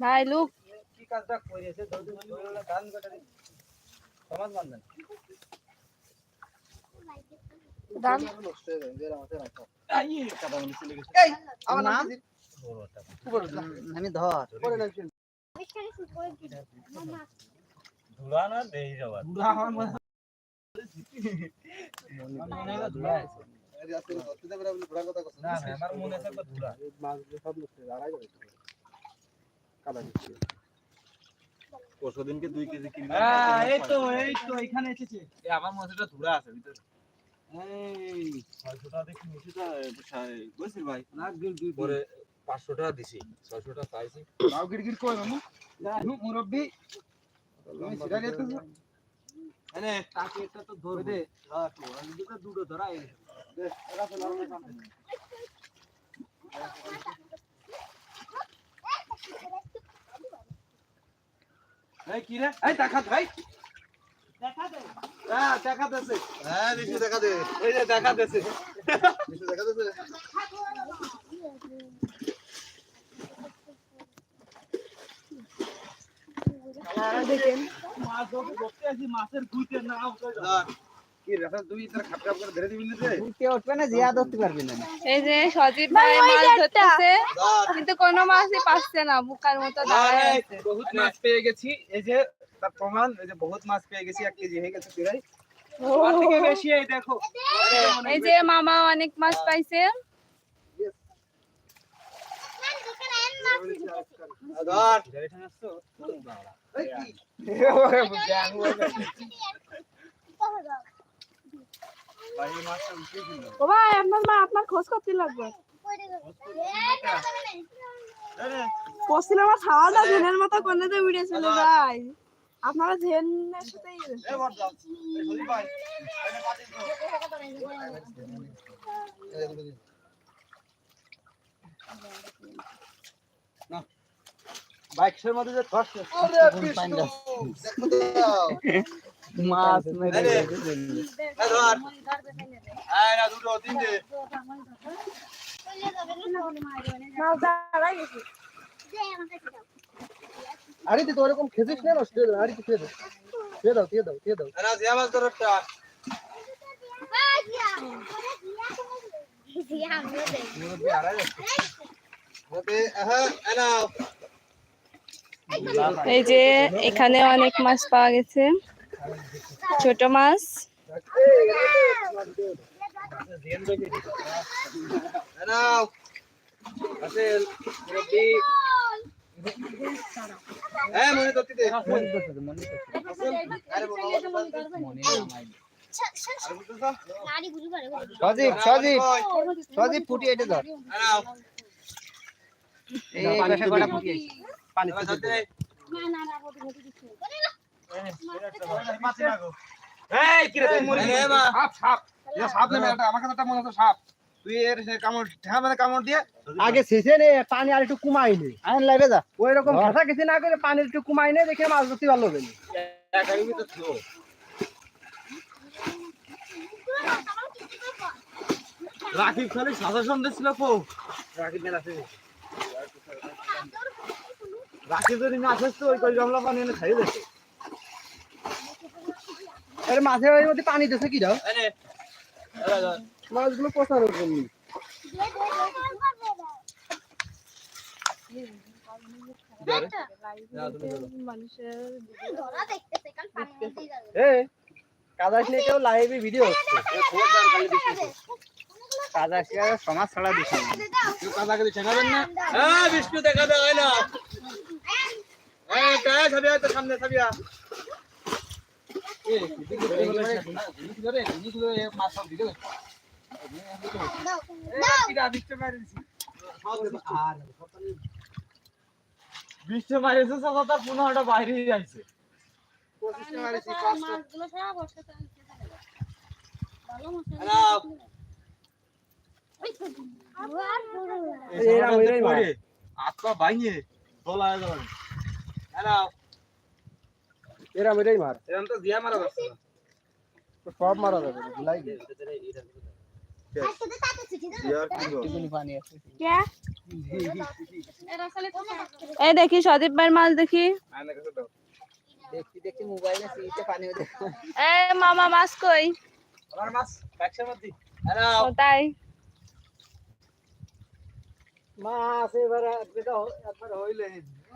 ভাই লুক। কি কাজটা করেছে ধান কাটারি সমাজ বান্ধন আমি ধর ধুলা দেই যাবার আমার মনে না না, আমার মনে আছে পরশু দিনকে দুই কেজি হ্যাঁ, এই তো এই তো এখানে এসেছে। আমার ধুলা আছে ভিতরে। এই ছয়শো টাকা দেখি নিচে বুঝছিস ভাই। না পরে পাঁচশো টাকা দিছি ছয়শো টাকা গিরগির কই মামু? মুরব্বি। তুমি একটা তো ধরে দে দুটো দুটো ধরা এই কি রে? এই দেখা ভাই দেখা দে। হ্যাঁ দেখা দেছে। হ্যাঁ দেখা দে। যে দেখা দেছে। দেখা দে দেখেন মাছ ধরতে আসি মাছের গুইতে না কি রে তুই তোর খাপ খাপ করে ধরে দিবি না রে উঠতে উঠবে না জিয়া ধরতে পারবি না এই যে সজীব ভাই মাছ ধরতেছে কিন্তু কোনো মাছই পাচ্ছে না বুকার মতো দাঁড়ায় আছে। বহুত মাছ পেয়ে গেছি এই যে তার প্রমাণ এই যে বহুত মাছ পেয়ে গেছি এক কেজি হয়ে গেছে প্রায়। এই এই যে মামা অনেক মাছ পাইছে। ধর ভাই আপনার মা আপনার খোঁজ করতে লাগবে পশ্চিম আমার খাওয়াটা ঝেনের মতো করে দিয়ে উড়েছিল ভাই আপনারা ঝেনের সাথেই এ বড় যাও এই সলি ভাই এনে পাতি দাও বাইকের মধ্যে যে মাছ মেরে আরে। দুটো তুই তো ওরকম খেছিস না নষ্ট হয়ে আরে খেয়ে দাও খেয়ে দাও খেয়ে দাও খেয়ে দাও। না জিয়া মাছ ধর একটা ওতে হ্যাঁ নাও। এই যে এখানে অনেক মাছ পাওয়া গেছে। ছোট মাছ। সজীব সজীব সজীব ফুটি এটা ধর। এই পাশে কটা ফুটি আছে পানি আগে শেষে নে পানি আর একটু কমাই নে। আইন লাগে যা। ওই রকম ঘাটা কিছু না করে পানি একটু কমাই নে দেখে মাছ ধরতে ভালো হবে রাকিব খালি কো রাকিব মেলা রাকিব যদি না আসিস তো ওই কই গামলা পানি এনে খাই দে। আরে মাছের ওই মধ্যে পানি দিছে কি দাও? মাছগুলো পচানোর জন্য কাদাস নিয়ে কেউ লাইভে ভিডিও হচ্ছে। কাদাস সমাজ ছাড়া দিছে তুই কাদা না বিষ্ণু দেখা ছবি আছে সামনে ছবি আ বিশ্ব মারিছে কথা পুনঃটা বাইরে যাইছে আত্মা বাইয়ে দোলা হ্যালো এরম এটাই মার। তো দিয়া মারা যাচ্ছে সব মারা যাবে এই দেখি সদীপ ভাইয়ের মাছ দেখি। আয়না কাছে দাও। এ মামা মাছ কই? আমার মাছ মধ্যে। তাই মাছ এবার যেটা একবার হইলে।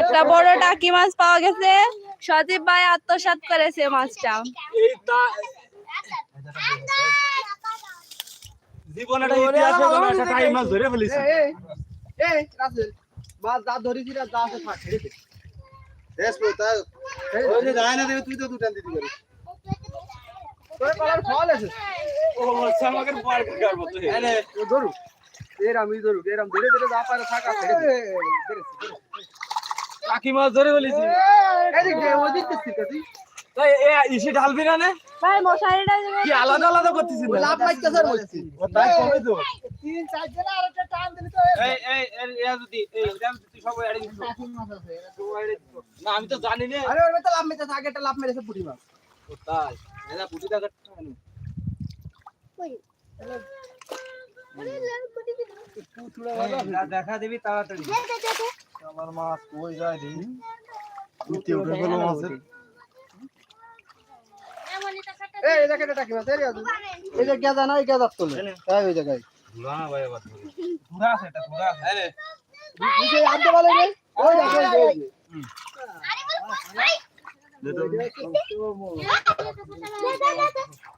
একটা বড় টাকি মাছ পাওয়া গেছে। সদীপ ভাই আত্মসাৎ করেছে মাছটা। তুই তো দুটান দিতে পারিস তোর কলার ফল আছে। ও আচ্ছা আমাকে পর কার মতো ধরু। এর আমি ধরু এরম ধরে ধরে যা পারে থাকা কাকি মাছ ধরে ফেলিছি এই যে ওই দিক থেকে তুই এ ইসি ঢালবি না নে ভাই মশারিটা কি আলাদা আলাদা করতেছিস ওই লাভ মাইতে স্যার বলছি ও তাই কমে তো তিন চার জন আর একটা টান দিলি তো এই এই এই এরা যদি এই এরা যদি সব এড়ে দিছ না আমি তো জানি না আরে ওর তো লাভ মেতে থাকে একটা লাভ মেরেছে পুটি মাছ ও তাই এরা পুটি দা কাটতে দেখা দিবি তাড়াতাড়ি। আমার মাছ কই যায় দি উঠে উঠে গেল মাছের এই দেখে এটা কি মাছ এই যে গেদা নাই গেদা তোলে তাই ওই জায়গায়। ঘুরা না ভাই আবার ঘুরা আছে এটা ঘুরা আরে নিচে আনতে বলে রে ওই দেখে এই জু এরিয়া জু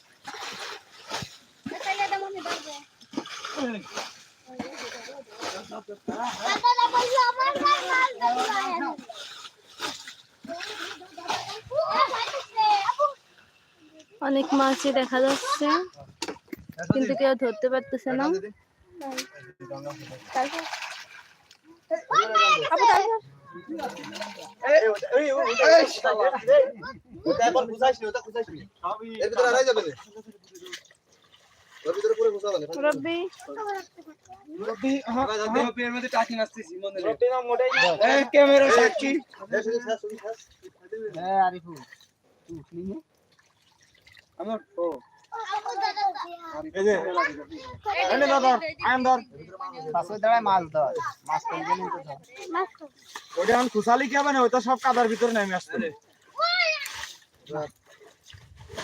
অনেক মাছই দেখা যাচ্ছে কিন্তু কেউ ধরতে পারতেছে না তারপর? আপু, তারপর? এই শালা ওটা একবার বুঝাইস নি ওটা বুঝাইস নি এর ভিতরে আড়াই যাবে মুরব্বি। এর মধ্যে টাকি নাচতেছি মনে না মোটাই এই ক্যামেরা সাক্ষী। হ্যাঁ আরিফু। তুই আমার ও। খুশালি কি হবে না ওটা সব কাদার ভিতরে নেমে আসছে।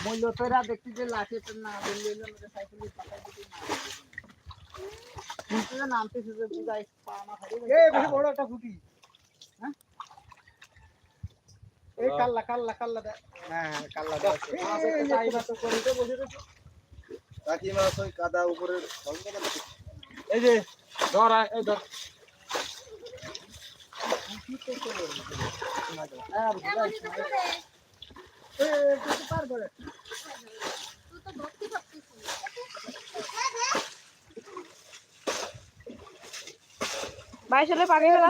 মূল্য তোরা দেখছি যে লাঠি না বললে আমাদের সাইকেলে পাকা দিতে না কিন্তু নামতে শুধু বুঝাই পা না খালি এই বেশি বড় একটা ফুটি হ্যাঁ এই কাল্লা কাল্লা কাল্লা দে হ্যাঁ কাল্লা দে মাছ চাইবা তো করিতে বসে রয়েছে কাকি মাছ ওই কাদা উপরে এই যে ধর এই ধর হ্যাঁ করে বাইশ হলে পানি ফেলা